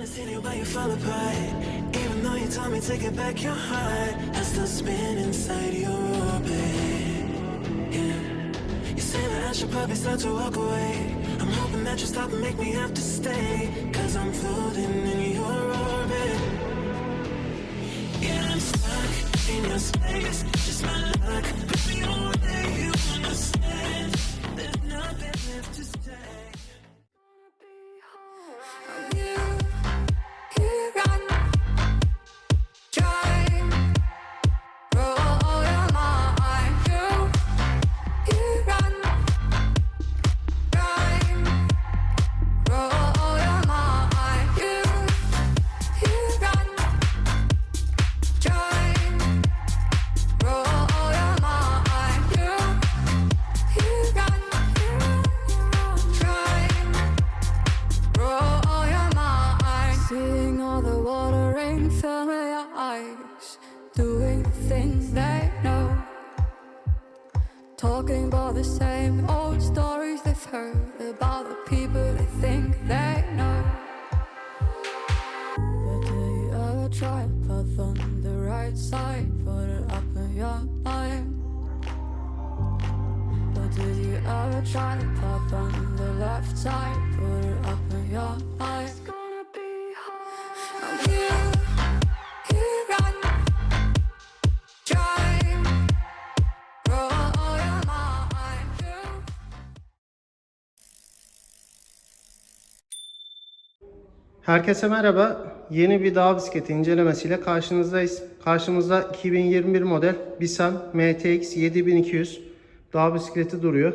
Trying to see you, but you fall apart. Even though you told me to get back your heart, I still spin inside your orbit. Yeah. You say that I should probably start to walk away. I'm hoping that you stop and make me have to stay. Cause I'm floating in your The things they know. Talking about the same old stories they've heard. About the people they think they know. But do you ever try path on the right side? Put it up in your mind. But did you ever try to pop on the left side? Put it up in your eye. Herkese merhaba. Yeni bir dağ bisikleti incelemesiyle karşınızdayız. Karşımızda 2021 model Bisan MTX 7200 dağ bisikleti duruyor.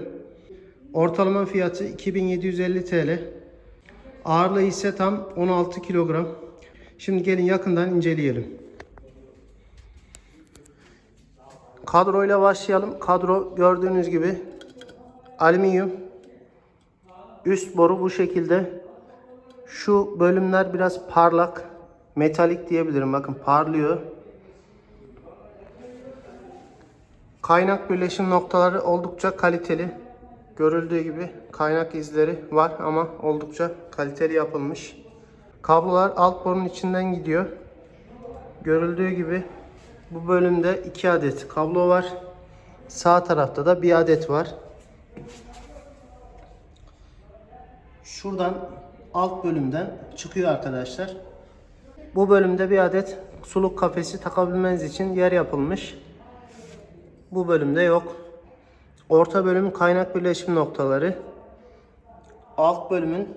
Ortalama fiyatı 2750 TL. Ağırlığı ise tam 16 kilogram. Şimdi gelin yakından inceleyelim. Kadroyla başlayalım. Kadro gördüğünüz gibi alüminyum. Üst boru bu şekilde. Şu bölümler biraz parlak. Metalik diyebilirim. Bakın parlıyor. Kaynak birleşim noktaları oldukça kaliteli. Görüldüğü gibi kaynak izleri var ama oldukça kaliteli yapılmış. Kablolar alt borunun içinden gidiyor. Görüldüğü gibi bu bölümde iki adet kablo var. Sağ tarafta da bir adet var. Şuradan alt bölümden çıkıyor arkadaşlar. Bu bölümde bir adet suluk kafesi takabilmeniz için yer yapılmış. Bu bölümde yok. Orta bölüm kaynak birleşim noktaları. Alt bölümün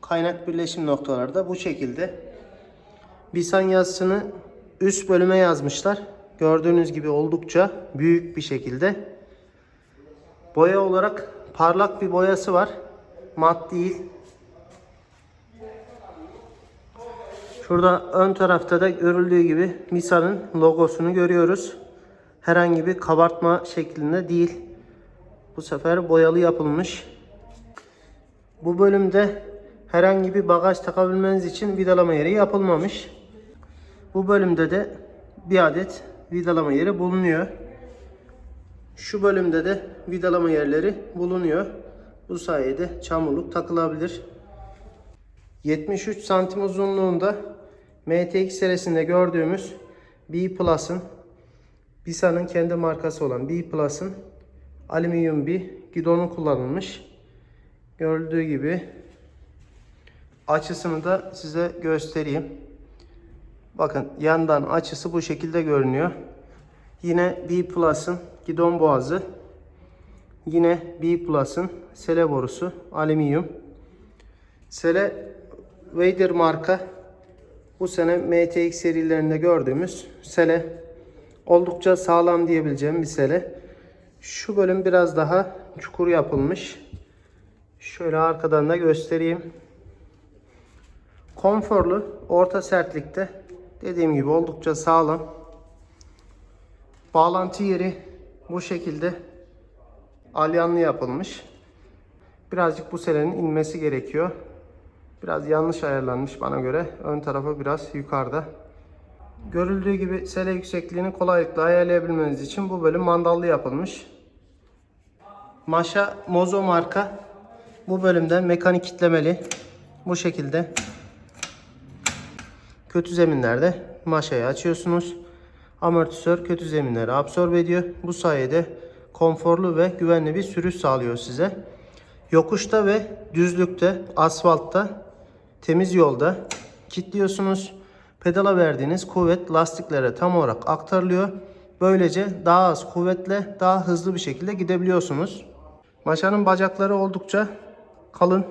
kaynak birleşim noktaları da bu şekilde. Bisan yazısını üst bölüme yazmışlar. Gördüğünüz gibi oldukça büyük bir şekilde. Boya olarak parlak bir boyası var. Mat değil. Şurada ön tarafta da görüldüğü gibi Misa'nın logosunu görüyoruz. Herhangi bir kabartma şeklinde değil. Bu sefer boyalı yapılmış. Bu bölümde herhangi bir bagaj takabilmeniz için vidalama yeri yapılmamış. Bu bölümde de bir adet vidalama yeri bulunuyor. Şu bölümde de vidalama yerleri bulunuyor. Bu sayede çamurluk takılabilir. 73 santim uzunluğunda MTX serisinde gördüğümüz B Plus'ın Bisa'nın kendi markası olan B Plus'ın alüminyum bir gidonu kullanılmış. Gördüğü gibi açısını da size göstereyim. Bakın yandan açısı bu şekilde görünüyor. Yine B Plus'ın gidon boğazı. Yine B Plus'ın sele borusu alüminyum. Sele Vader marka bu sene MTX serilerinde gördüğümüz sele oldukça sağlam diyebileceğim bir sele. Şu bölüm biraz daha çukur yapılmış. Şöyle arkadan da göstereyim. Konforlu, orta sertlikte. Dediğim gibi oldukça sağlam. Bağlantı yeri bu şekilde alyanlı yapılmış. Birazcık bu selenin inmesi gerekiyor. Biraz yanlış ayarlanmış bana göre. Ön tarafı biraz yukarıda. Görüldüğü gibi sele yüksekliğini kolaylıkla ayarlayabilmeniz için bu bölüm mandallı yapılmış. Maşa Mozo marka bu bölümde mekanik kitlemeli. Bu şekilde. Kötü zeminlerde maşayı açıyorsunuz. Amortisör kötü zeminleri absorbe ediyor. Bu sayede konforlu ve güvenli bir sürüş sağlıyor size. Yokuşta ve düzlükte, asfaltta, temiz yolda kilitliyorsunuz. Pedala verdiğiniz kuvvet lastiklere tam olarak aktarılıyor. Böylece daha az kuvvetle daha hızlı bir şekilde gidebiliyorsunuz. Maşanın bacakları oldukça kalın.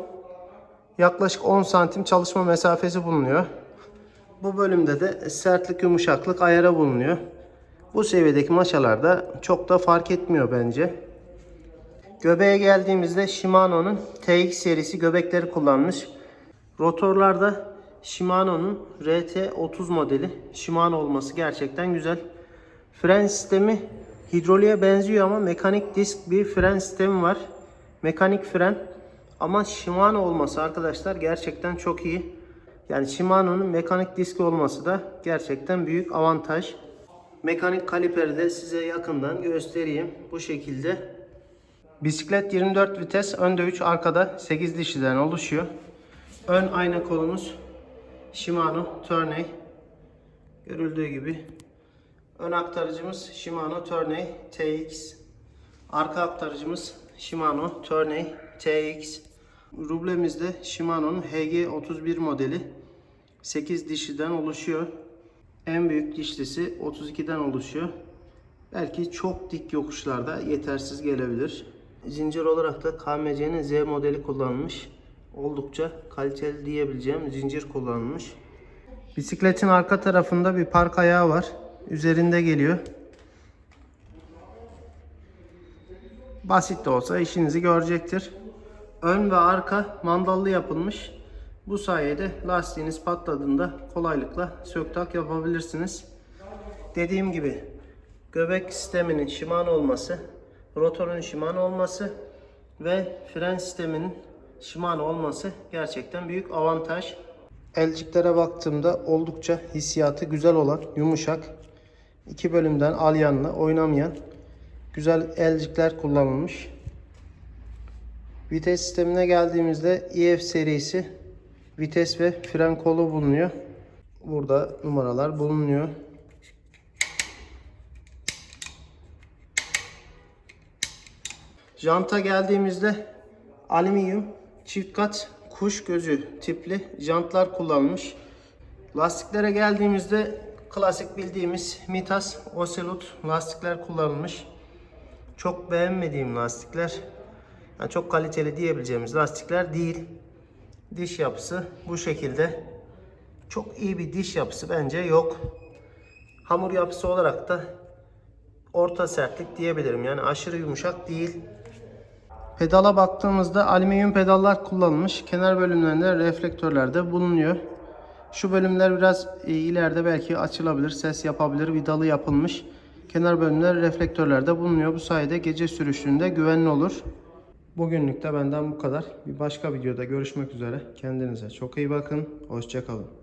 Yaklaşık 10 santim çalışma mesafesi bulunuyor. Bu bölümde de sertlik yumuşaklık ayarı bulunuyor. Bu seviyedeki maşalarda çok da fark etmiyor bence. Göbeğe geldiğimizde Shimano'nun TX serisi göbekleri kullanmış. Rotorlarda Shimano'nun RT30 modeli Shimano olması gerçekten güzel. Fren sistemi hidroliğe benziyor ama mekanik disk bir fren sistemi var. Mekanik fren ama Shimano olması arkadaşlar gerçekten çok iyi. Yani Shimano'nun mekanik diski olması da gerçekten büyük avantaj. Mekanik kaliperi de size yakından göstereyim. Bu şekilde. Bisiklet 24 vites, önde 3, arkada 8 dişliden oluşuyor. Ön ayna kolumuz Shimano Tourney. Görüldüğü gibi. Ön aktarıcımız Shimano Tourney TX. Arka aktarıcımız Shimano Tourney TX. Rublemiz de Shimano'nun HG31 modeli. 8 dişliden oluşuyor. En büyük dişlisi 32'den oluşuyor. Belki çok dik yokuşlarda yetersiz gelebilir. Zincir olarak da KMC'nin Z modeli kullanılmış. Oldukça kaliteli diyebileceğim zincir kullanılmış. Bisikletin arka tarafında bir park ayağı var. Üzerinde geliyor. Basit de olsa işinizi görecektir. Ön ve arka mandallı yapılmış. Bu sayede lastiğiniz patladığında kolaylıkla söktak yapabilirsiniz. Dediğim gibi göbek sisteminin Shimano olması, rotorun Shimano olması ve fren sisteminin Shimano olması gerçekten büyük avantaj. Elciklere baktığımda oldukça hissiyatı güzel olan, yumuşak, iki bölümden alyanla oynamayan güzel elcikler kullanılmış. Vites sistemine geldiğimizde EF serisi vites ve fren kolu bulunuyor. Burada numaralar bulunuyor. Janta geldiğimizde alüminyum çift kat kuş gözü tipli jantlar kullanılmış. Lastiklere geldiğimizde klasik bildiğimiz Mitas Ocelot lastikler kullanılmış. Çok beğenmediğim lastikler. Yani çok kaliteli diyebileceğimiz lastikler değil. Diş yapısı bu şekilde. Çok iyi bir diş yapısı bence yok. Hamur yapısı olarak da orta sertlik diyebilirim. Yani aşırı yumuşak değil. Pedala baktığımızda alüminyum pedallar kullanılmış. Kenar bölümlerinde reflektörler de bulunuyor. Şu bölümler biraz e, ileride belki açılabilir, ses yapabilir, vidalı yapılmış. Kenar bölümler reflektörlerde bulunuyor. Bu sayede gece sürüşünde güvenli olur. Bugünlük de benden bu kadar. Bir başka videoda görüşmek üzere. Kendinize çok iyi bakın. Hoşçakalın.